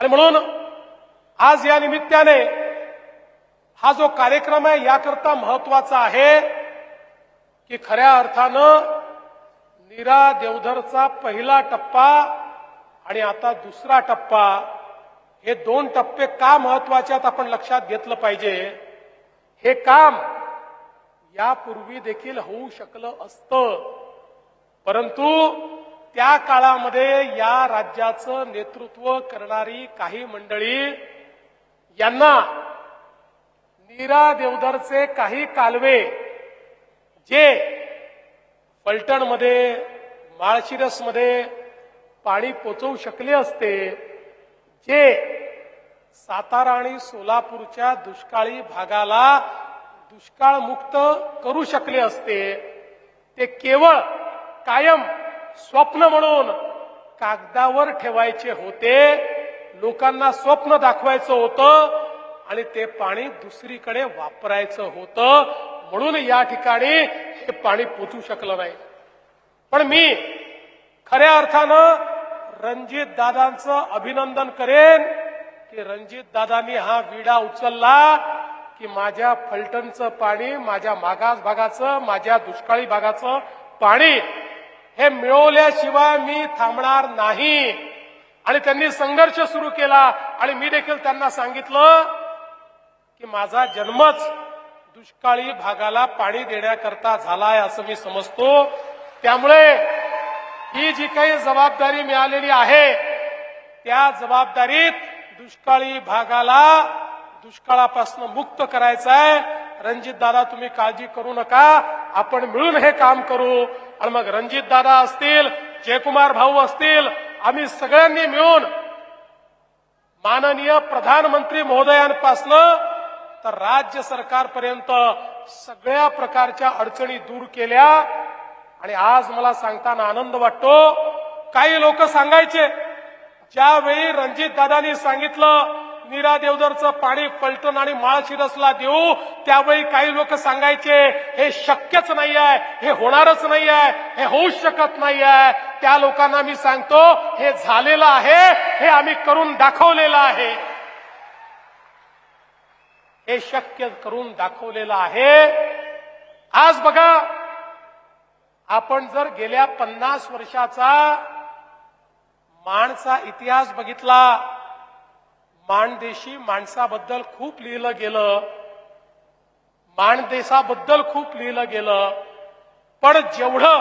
आणि म्हणून आज या निमित्ताने हा जो कार्यक्रम आहे याकरता महत्त्वाचा आहे की खऱ्या अर्थानं नीरा देवधरचा पहिला टप्पा आणि आता दुसरा टप्पा हे दोन टप्पे का महत्त्वाचे आहेत आपण लक्षात घेतलं पाहिजे. हे काम यापूर्वी देखील होऊ शकलं असतं. परंतु त्या काळामध्ये या राज्याचं नेतृत्व करणारी काही मंडळी यांना नीरा देवधरचे काही कालवे जे फलटणमध्ये माळशिरसमध्ये पाणी पोचवू शकले असते जे सातारा आणि सोलापूरच्या दुष्काळी भागाला दुष्काळमुक्त करू शकले असते ते केवळ कायम स्वप्न म्हणून कागदावर ठेवायचे होते लोकांना स्वप्न दाखवायचं होतं आणि ते पाणी दुसरीकडे वापरायचं होतं. म्हणून या ठिकाणी हे पाणी पोचू शकलं नाही. पण मी खऱ्या अर्थानं रणजित दादांचं अभिनंदन करेन की रणजित दादांनी हा विडा उचलला की माझ्या फलटणचं पाणी माझ्या मागास भागाचं माझ्या दुष्काळी भागाचं पाणी हे मिळवल्याशिवाय मी थांबणार नाही. आणि त्यांनी संघर्ष सुरू केला. आणि मी देखील त्यांना सांगितलं की माझा जन्मच दुष्काळी भागाला पाणी देण्याकरता झालाय असं मी समजतो. त्यामुळे ही जी काही जबाबदारी मिळालेली आहे त्या जबाबदारीत दुष्काळी भागाला दुष्काळापासून मुक्त करायचं आहे रणजित दादा तुम्ही काळजी करू नका. आपण मिळून हे काम करू. आणि मग रणजित दादा असतील जयकुमार भाऊ असतील आम्ही सगळ्यांनी मिळून माननीय प्रधानमंत्री महोदयांपासनं तर राज्य सरकारपर्यंत सगळ्या प्रकारच्या अडचणी दूर केल्या. आणि आज मला सांगताना आनंद वाटतो. काही लोक सांगायचे ज्यावेळी रणजित दादांनी सांगितलं नीरा देवदरचं पाणी फलटण आणि माळशिरसला देऊ त्यावेळी काही लोक सांगायचे हे शक्यच नाही आहे हे होणारच नाही आहे हे होऊच शकत नाही आहे त्या लोकांना मी सांगतो हे झालेलं आहे हे आम्ही करून दाखवलेलं आहे. हे शक्य करून दाखवलेलं आहे. आज बघा आपण जर गेल्या पन्नास वर्षाचा माणचा इतिहास बघितला माणदेशी माणसाबद्दल खूप लिहिलं गेलं. माणदेशाबद्दल खूप लिहिलं गेलं. पण जेवढं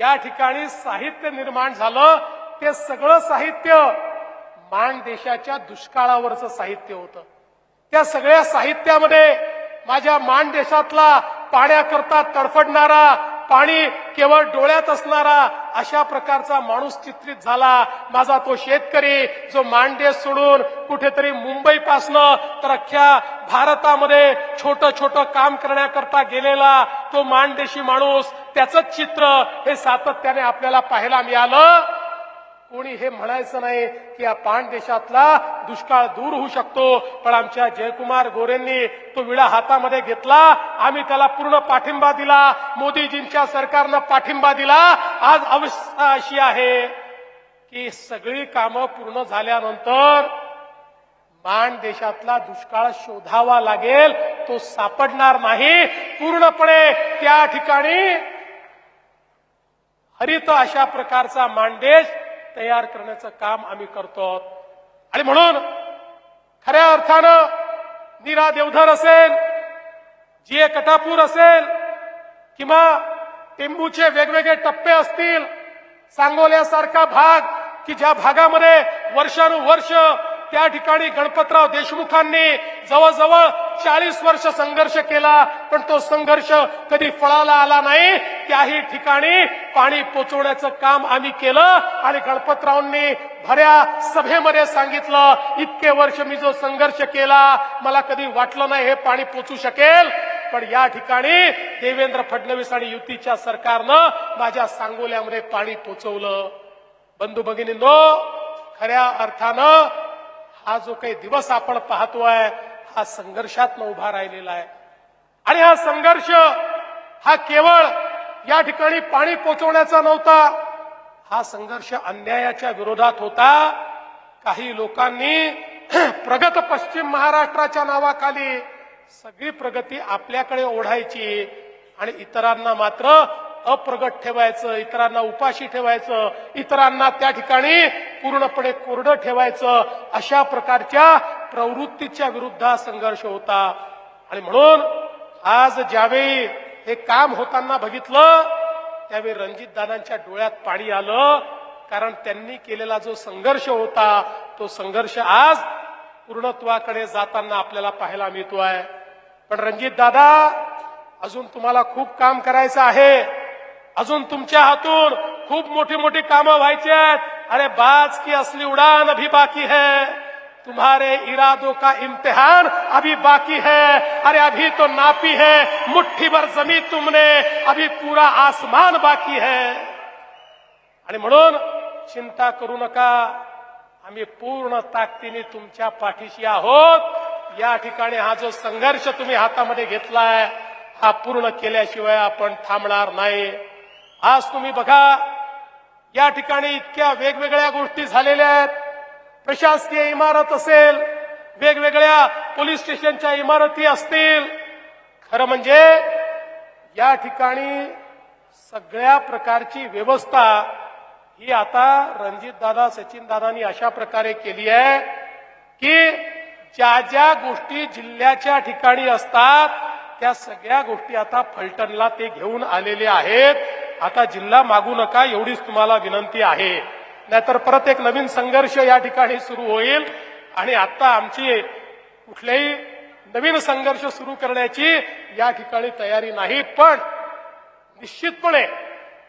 या ठिकाणी साहित्य निर्माण झालं ते सगळं साहित्य माणदेशाच्या दुष्काळावरचं साहित्य होतं. त्या सगळ्या साहित्यामध्ये माझ्या माणदेशातला पाण्याकरता तडफडणारा पाणी केवळ डोळ्यात असणारा अशा प्रकारचा माणूस चित्रित झाला. माझा तो शेतकरी जो मांडे सोडून कुठेतरी मुंबईपासनं तर अख्ख्या भारतामध्ये छोटं छोटं काम करण्याकरता गेलेला तो मांडेशी माणूस त्याचं चित्र हे सातत्याने आपल्याला पाहायला मिळालं. कोणी हे म्हणायचं नाही की या पाण देशातला दुष्काळ दूर होऊ शकतो. पण आमच्या जयकुमार गोरेंनी तो विडा हातामध्ये घेतला. आम्ही त्याला पूर्ण पाठिंबा दिला. मोदीजींच्या सरकारनं पाठिंबा दिला. आज अवस्था अशी आहे की सगळी कामं पूर्ण झाल्यानंतर मान देशातला दुष्काळ शोधावा लागेल. तो सापडणार नाही. पूर्णपणे त्या ठिकाणी हरित अशा प्रकारचा मानदेश तयार करण्याचं काम आम्ही करतो आणि म्हणून खऱ्या अर्थानं नीरा देवधर असेल जी ए कटापूर असेल किंवा टेंबूचे वेगवेगळे टप्पे असतील सांगोल्यासारखा भाग की ज्या भागामध्ये वर्षानुवर्ष त्या ठिकाणी गणपतराव देशमुखांनी जवळजवळ चाळीस वर्ष संघर्ष केला पण तो संघर्ष कधी फळाला आला नाही. त्याही ठिकाणी पाणी पोचवण्याचं काम आम्ही केलं आणि गणपतरावांनी भऱ्या सभेमध्ये सांगितलं इतके वर्ष मी जो संघर्ष केला मला कधी वाटलं नाही हे पाणी पोचू शकेल. पण या ठिकाणी देवेंद्र फडणवीस आणि युतीच्या सरकारनं माझ्या सांगोल्यामध्ये पाणी पोचवलं. बंधू भगिनींनो खऱ्या अर्थानं हा जो काही दिवस आपण पाहतोय हा संघर्षात उभा राहिलेला आहे. आणि हा संघर्ष हा केवळ या ठिकाणी पाणी पोचवण्याचा नव्हता हा संघर्ष अन्यायाच्या विरोधात होता. काही लोकांनी प्रगत पश्चिम महाराष्ट्राच्या नावाखाली सगळी प्रगती आपल्याकडे ओढायची आणि इतरांना मात्र अप्रगट ठेवायचं इतरांना उपाशी ठेवायचं इतरांना त्या ठिकाणी पूर्णपणे कोरडं ठेवायचं अशा प्रकारच्या प्रवृत्तीच्या विरुद्ध हा संघर्ष होता. आणि म्हणून आज ज्यावेळी हे काम होताना बघितलं त्यावेळी रणजित दादांच्या डोळ्यात पाणी आलं कारण त्यांनी केलेला जो संघर्ष होता तो संघर्ष आज पूर्णत्वाकडे जाताना आपल्याला पाहायला मिळतो आहे पण रणजित दादा अजून तुम्हाला खूप काम करायचं आहे. अजून तुमच्या हातून खूप मोठी मोठी कामं व्हायची आहेत. अरे बाज की असली उड़ान अभी बाकी है. तुम्हारे इरादों का इम्तिहान अभी बाकी है. अरे अभी तो नापी है. मुठ्ठी भर जमी तुमने. अभी पूरा आसमान बाकी है. आणि म्हणून चिंता करू नका. आम्ही पूर्ण ताकदीने तुमच्या पाठीशी आहोत. या ठिकाणी हा जो संघर्ष तुम्ही हातामध्ये घेतलाय हा पूर्ण केल्याशिवाय आपण थांबणार नाही. आज तुम्ही बघा या ठिकाणी इतक्या वेगवेगळ्या गोष्टी झालेल्या आहेत. प्रशासकीय इमारत असेल वेगवेगळ्या पोलीस स्टेशनच्या इमारती असतील. खरं म्हणजे या ठिकाणी सगळ्या प्रकारची व्यवस्था ही आता रणजित दादा सचिन दादांनी अशा प्रकारे केली आहे की ज्या ज्या गोष्टी जिल्ह्याच्या ठिकाणी असतात त्या सगळ्या गोष्टी आता फलटणला ते घेऊन आलेले आहेत. आता जिल्हा मागू नका एवढीच तुम्हाला विनंती आहे. नाहीतर परत एक नवीन संघर्ष या ठिकाणी सुरू होईल. आणि आता आमची कुठल्याही नवीन संघर्ष सुरू करण्याची या ठिकाणी तयारी नाही. पण निश्चितपणे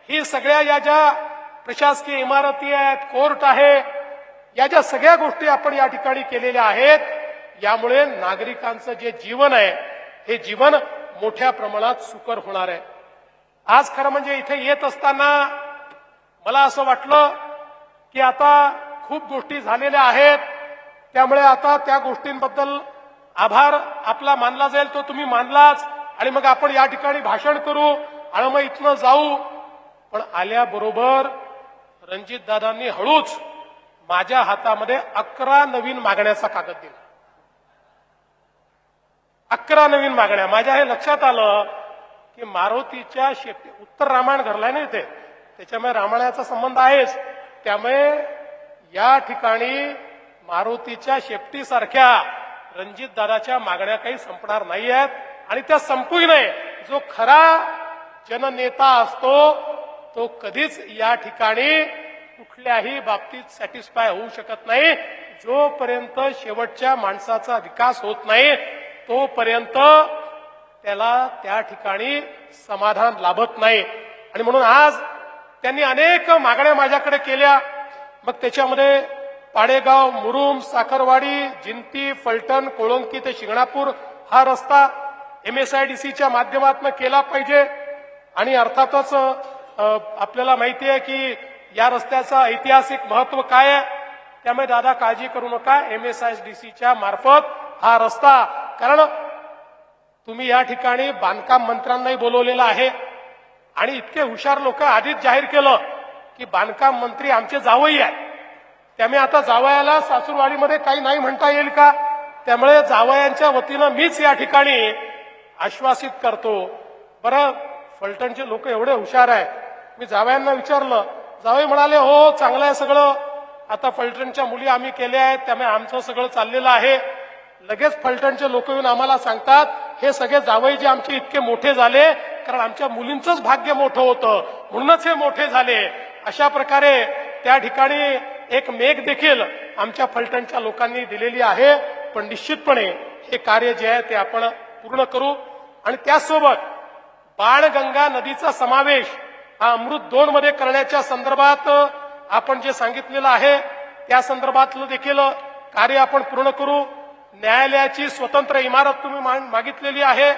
ही सगळ्या या ज्या प्रशासकीय इमारती आहेत कोर्ट आहे या ज्या सगळ्या गोष्टी आपण या ठिकाणी केलेल्या आहेत यामुळे नागरिकांचं जे जीवन आहे हे जीवन मोठ्या प्रमाणात सुकर होणार आहे. आज खरं म्हणजे इथे येत असताना मला असं वाटलं की आता खूप गोष्टी झालेल्या आहेत. त्यामुळे आता त्या गोष्टींबद्दल आभार आपला मानला जाईल तो तुम्ही मानलाच. आणि मग आपण या ठिकाणी भाषण करू आणि मग इथनं जाऊ. पण आल्याबरोबर रणजित दादांनी हळूच माझ्या हातामध्ये अकरा नवीन मागण्याचा कागद दिला. अकरा नवीन मागण्या. माझ्या हे लक्षात आलं की मारुतीच्या शेपटी उत्तर रामायण घडलाय ना इथे. त्याच्यामुळे रामायणाचा संबंध आहेच. त्यामुळे या ठिकाणी मारुतीच्या शेपटीसारख्या रणजित दादाच्या मागण्या काही संपणार नाही आहेत आणि त्या संपूही नाही. जो खरा जननेता असतो तो कधीच या ठिकाणी कुठल्याही बाबतीत सॅटिस्फाय होऊ शकत नाही. जोपर्यंत शेवटच्या माणसाचा विकास होत नाही तोपर्यंत त्याला त्या ठिकाणी समाधान लाभत नाही. आणि म्हणून आज त्यांनी अनेक मागण्या माझ्याकडे केल्या. मग त्याच्यामध्ये पाडेगाव मुरुम साखरवाडी जिंती फलटण कोळंकी ते शिंगणापूर हा रस्ता एमएसआयडीसीच्या माध्यमातून केला पाहिजे. आणि अर्थातच आपल्याला माहिती आहे की या रस्त्याचं ऐतिहासिक महत्त्व काय आहे? त्यामुळे दादा काळजी करू नका. एमएसआयडीसीच्या मार्फत हा रस्ता कारण तुम्ही या ठिकाणी बांधकाम मंत्र्यांनाही बोलवलेलं आहे. आणि इतके हुशार लोक आधीच जाहीर केलं की बांधकाम मंत्री आमचे जावई आहेत. त्यामुळे आता जावयाला सासूरवाडीमध्ये काही नाही म्हणता येईल का? त्यामुळे जावयांच्या वतीनं मीच या ठिकाणी आश्वासित करतो. बरं फलटणचे लोक एवढे हुशार आहे मी जावयांना विचारलं. जावई म्हणाले हो, हो चांगलं आहे सगळं. आता फलटणच्या मुली आम्ही केल्या आहेत. त्यामुळे आमचं सगळं चाललेलं आहे. लगेच फलटणचे लोक येऊन आम्हाला सांगतात हे सगळे जावई जे आमचे इतके मोठे झाले कारण आमच्या मुलींचंच भाग्य मोठं होतं. म्हणूनच हे मोठे झाले. अशा प्रकारे त्या ठिकाणी एक मेघ देखील आमच्या फलटणच्या लोकांनी दिलेली आहे. पण निश्चितपणे हे कार्य जे आहे ते आपण पूर्ण करू. आणि त्यासोबत बाणगंगा नदीचा समावेश हा अमृत दोन मध्ये करण्याच्या संदर्भात आपण जे सांगितलेलं आहे त्या संदर्भातलं देखील कार्य आपण पूर्ण करू. न्यायालयाची स्वतंत्र इमारत तुम्ही मागितलेली आहे.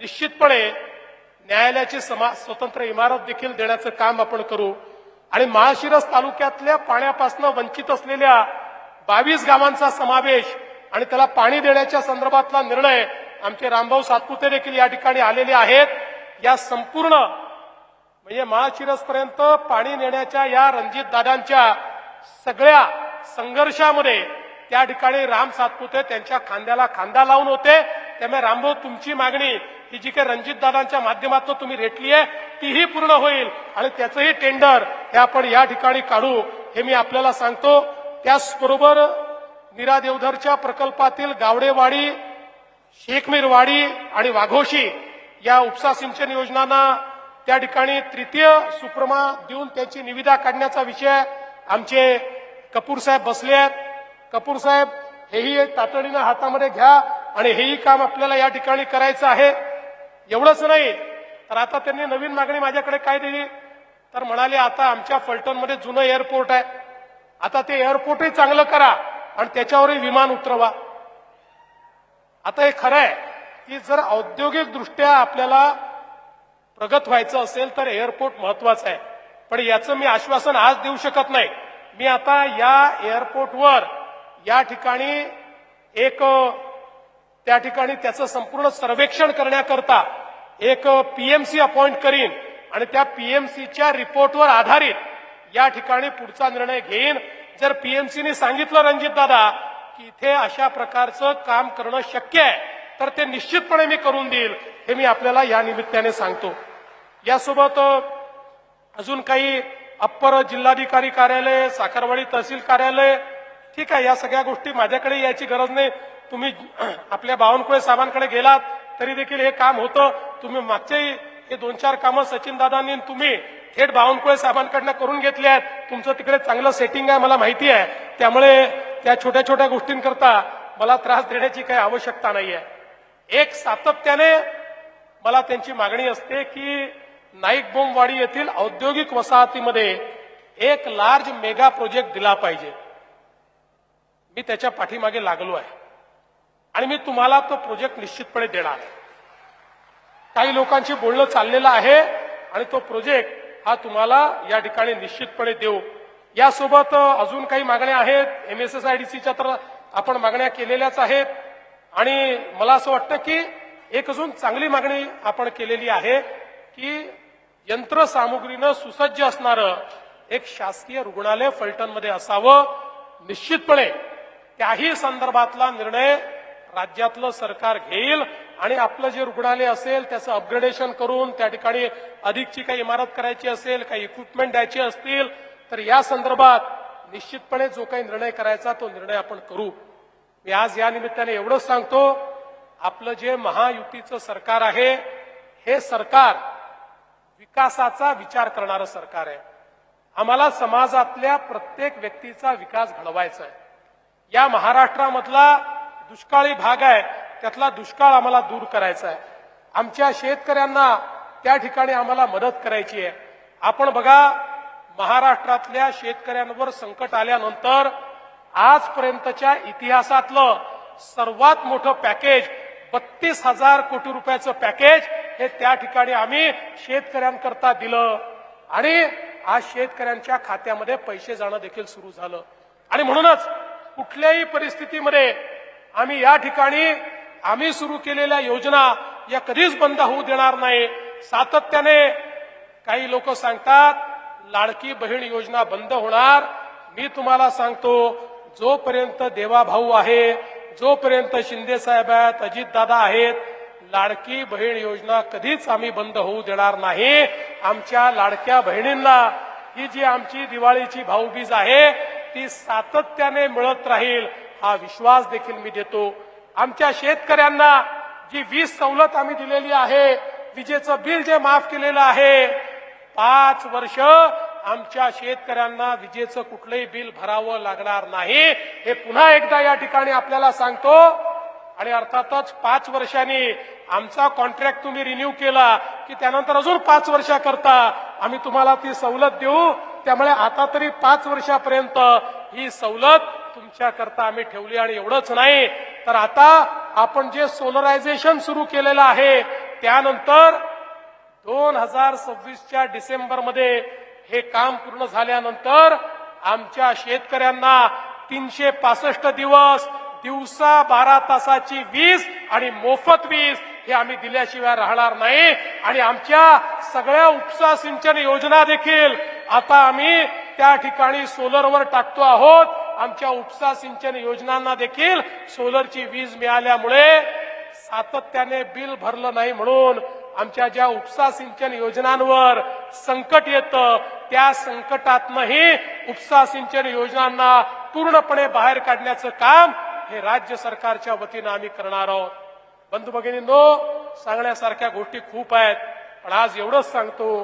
निश्चितपणे न्यायालयाची समा स्वतंत्र इमारत देखील देण्याचं काम आपण करू. आणि महाशिरस तालुक्यातल्या पाण्यापासून वंचित असलेल्या बावीस गावांचा समावेश आणि त्याला पाणी देण्याच्या संदर्भातला निर्णय आमचे रामभाऊ सातपुते देखील या ठिकाणी आलेले आहेत. या संपूर्ण म्हणजे महाशिरसपर्यंत पाणी नेण्याच्या या रणजित दादांच्या सगळ्या संघर्षामध्ये त्या ठिकाणी राम सातपुते त्यांच्या खांद्याला खांदा लावून होते. त्यामुळे रामभाऊ तुमची मागणी ही जी काही रणजितदादांच्या माध्यमातून तुम्ही रेटली आहे तीही पूर्ण होईल. आणि त्याचंही टेंडर हे आपण या ठिकाणी काढू हे मी आपल्याला सांगतो. त्याचबरोबर नीरा देवधरच्या प्रकल्पातील गावडेवाडी शेखमीरवाडी आणि वाघोशी या उपसा सिंचन योजनांना त्या ठिकाणी तृतीय सुप्रमा देऊन त्याची निविदा काढण्याचा विषय आमचे कपूर साहेब बसले आहेत. कपूर साहेब हेही तातडीनं हातामध्ये घ्या आणि हेही काम आपल्याला या ठिकाणी करायचं आहे. एवढंच नाही तर आता त्यांनी नवीन मागणी माझ्याकडे काय दिली? तर म्हणाले आता आमच्या फलटणमध्ये जुनं एअरपोर्ट आहे. आता ते एअरपोर्टही चांगलं करा आणि त्याच्यावरही विमान उतरवा. आता हे खरं आहे की जर औद्योगिकदृष्ट्या आपल्याला प्रगत व्हायचं असेल तर एअरपोर्ट महत्वाचं आहे. पण याचं मी आश्वासन आज देऊ शकत नाही. मी आता या एअरपोर्टवर या ठिकाणी एक त्या ठिकाणी त्याचं संपूर्ण सर्वेक्षण करण्याकरता एक पीएमसी अपॉइंट करीन आणि त्या पीएमसीच्या रिपोर्टवर आधारित या ठिकाणी पुढचा निर्णय घेईन. जर पीएमसीने सांगितलं रणजित दादा की इथे अशा प्रकारचं काम करणं शक्य आहे तर ते निश्चितपणे मी करून देईल हे मी आपल्याला या निमित्ताने सांगतो. यासोबत अजून काही अप्पर जिल्हाधिकारी कार्यालय साखरवाडी तहसील कार्यालय ठीक आहे या सगळ्या गोष्टी माझ्याकडे यायची गरज नाही. तुम्ही आपल्या बावनकुळे साहेबांकडे गेलात तरी देखील हे काम होतं. तुम्ही मागच्याही हे दोन चार कामं सचिन दादांनी तुम्ही थेट बावनकुळे साहेबांकडनं करून घेतली आहेत. तुमचं तिकडे चांगलं सेटिंग आहे मला माहिती आहे. त्यामुळे त्या छोट्या छोट्या गोष्टींकरता मला त्रास देण्याची काही आवश्यकता नाही आहे एक सातत्याने मला त्यांची मागणी असते की नाईक बोमवाडी येथील औद्योगिक वसाहतीमध्ये एक लार्ज मेगा प्रोजेक्ट दिला पाहिजे. मी त्याच्या पाठीमागे लागलो आहे. आणि मी तुम्हाला तो प्रोजेक्ट निश्चितपणे देणार आहे. काही लोकांशी बोलणं चाललेलं आहे आणि तो प्रोजेक्ट हा तुम्हाला या ठिकाणी निश्चितपणे देऊ. यासोबत अजून काही मागण्या आहेत? M S S I D सीच्या तर आपण मागण्या केलेल्याच आहेत. आणि मला असं वाटतं की एक अजून चांगली मागणी आपण केलेली आहे की यंत्रसामुग्रीनं सुसज्ज असणारं एक शासकीय रुग्णालय फलटणमध्ये असावं. निश्चितपणे त्याही संदर्भातला निर्णय राज्यातलं सरकार घेईल आणि आपलं जे रुग्णालय असेल त्याचं अपग्रेडेशन करून त्या ठिकाणी अधिकची काही इमारत करायची असेल काही इक्विपमेंट द्यायची असतील तर या संदर्भात निश्चितपणे जो काही निर्णय करायचा तो निर्णय आपण करू. मी आज या निमित्ताने एवढंच सांगतो आपलं जे महायुतीचं सरकार आहे हे सरकार विकासाचा विचार करणारं सरकार आहे. आम्हाला समाजातल्या प्रत्येक व्यक्तीचा विकास घडवायचा आहे. या महाराष्ट्रामधला दुष्काळी भाग आहे त्यातला दुष्काळ आम्हाला दूर करायचा आहे. आमच्या शेतकऱ्यांना त्या ठिकाणी आम्हाला मदत करायची आहे. आपण बघा महाराष्ट्रातल्या शेतकऱ्यांवर संकट आल्यानंतर आजपर्यंतच्या इतिहासातलं सर्वात मोठं पॅकेज बत्तीस हजार कोटी रुपयाचं पॅकेज हे त्या ठिकाणी आम्ही शेतकऱ्यांकरता दिलं. आणि आज शेतकऱ्यांच्या खात्यामध्ये पैसे जाणं देखील सुरू झालं. आणि म्हणूनच कुठल्याही परिस्थितीमध्ये आम्ही या ठिकाणी आम्ही सुरू केलेल्या योजना या कधीच बंद होऊ देणार नाही. सातत्याने काही लोक सांगतात लाडकी बहीण योजना बंद होणार. मी तुम्हाला सांगतो जोपर्यंत देवाभाऊ आहे जोपर्यंत शिंदे साहेब आहेत अजितदादा आहेत लाडकी बहीण योजना कधीच आम्ही बंद होऊ देणार नाही. आमच्या लाडक्या बहिणींना ही जी आमची दिवाळीची भाऊबीज आहे ती सातत्याने मिळत राहील हा विश्वास देखील मी देतो. आमच्या शेतकऱ्यांना जी वीज सवलत आम्ही दिलेली आहे विजेचं बिल जे माफ केलेलं आहे पाच वर्ष आमच्या शेतकऱ्यांना विजेचं कुठलंही बिल भरावं लागणार नाही. हे पुन्हा एकदा या ठिकाणी आपल्याला सांगतो. आणि अर्थातच पाच वर्षांनी आमचा कॉन्ट्रॅक्ट तुम्ही रिन्यू केला की त्यानंतर अजून पाच वर्षाकरता आम्ही तुम्हाला ती सवलत देऊ. त्यामुळे आता तरी पाच वर्षापर्यंत ही सवलत तुमच्याकरता आम्ही ठेवली आणि एवढंच नाही. तर आता आपण जे सोलरायझेशन सुरू केलेलं आहे त्यानंतर दोन हजार सव्वीसच्या डिसेंबरमध्ये हे काम पूर्ण झाल्यानंतर आमच्या शेतकऱ्यांना तीनशे पासष्ट दिवस दिवसा बारा तासाची वीज आणि मोफत वीज हे आम्ही दिल्याशिवाय राहणार नाही. आणि आमच्या सगळ्या उपसा सिंचन योजना देखील आता आम्ही त्या ठिकाणी सोलरवर टाकतो आहोत. आमच्या उपसा सिंचन योजनांना देखील सोलरची वीज मिळाल्यामुळे सातत्याने बिल भरलं नाही म्हणून आमच्या ज्या उपसा सिंचन योजनांवर संकट येतं त्या संकटातनंही उपसा सिंचन योजनांना पूर्णपणे बाहेर काढण्याचं काम हे राज्य सरकारच्या वतीनं आम्ही करणार आहोत. बंधू भगिनींनो सांगण्यासारख्या गोष्टी खूप आहेत पण आज एवढंच सांगतो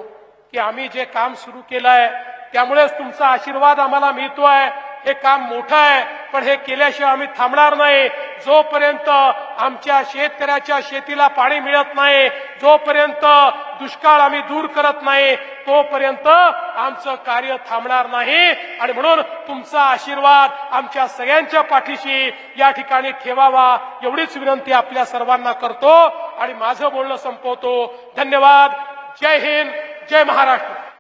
की आम्ही जे काम सुरू केलंय त्यामुळेच तुमचा आशीर्वाद आम्हाला मिळतोय. हे काम मोठं आहे पण हे केल्याशिवाय आम्ही थांबणार नाही. जोपर्यंत आमच्या शेतकऱ्याच्या शेतीला पाणी मिळत नाही जोपर्यंत दुष्काळ आम्ही दूर करत नाही तोपर्यंत आमचं कार्य थांबणार नाही. आणि म्हणून तुमचा आशीर्वाद आमच्या सगळ्यांच्या पाठीशी या ठिकाणी ठेवावा एवढीच विनंती आपल्या सर्वांना करतो. आणि माझं बोलणं संपवतो. धन्यवाद. जय हिंद. जय महाराष्ट्र.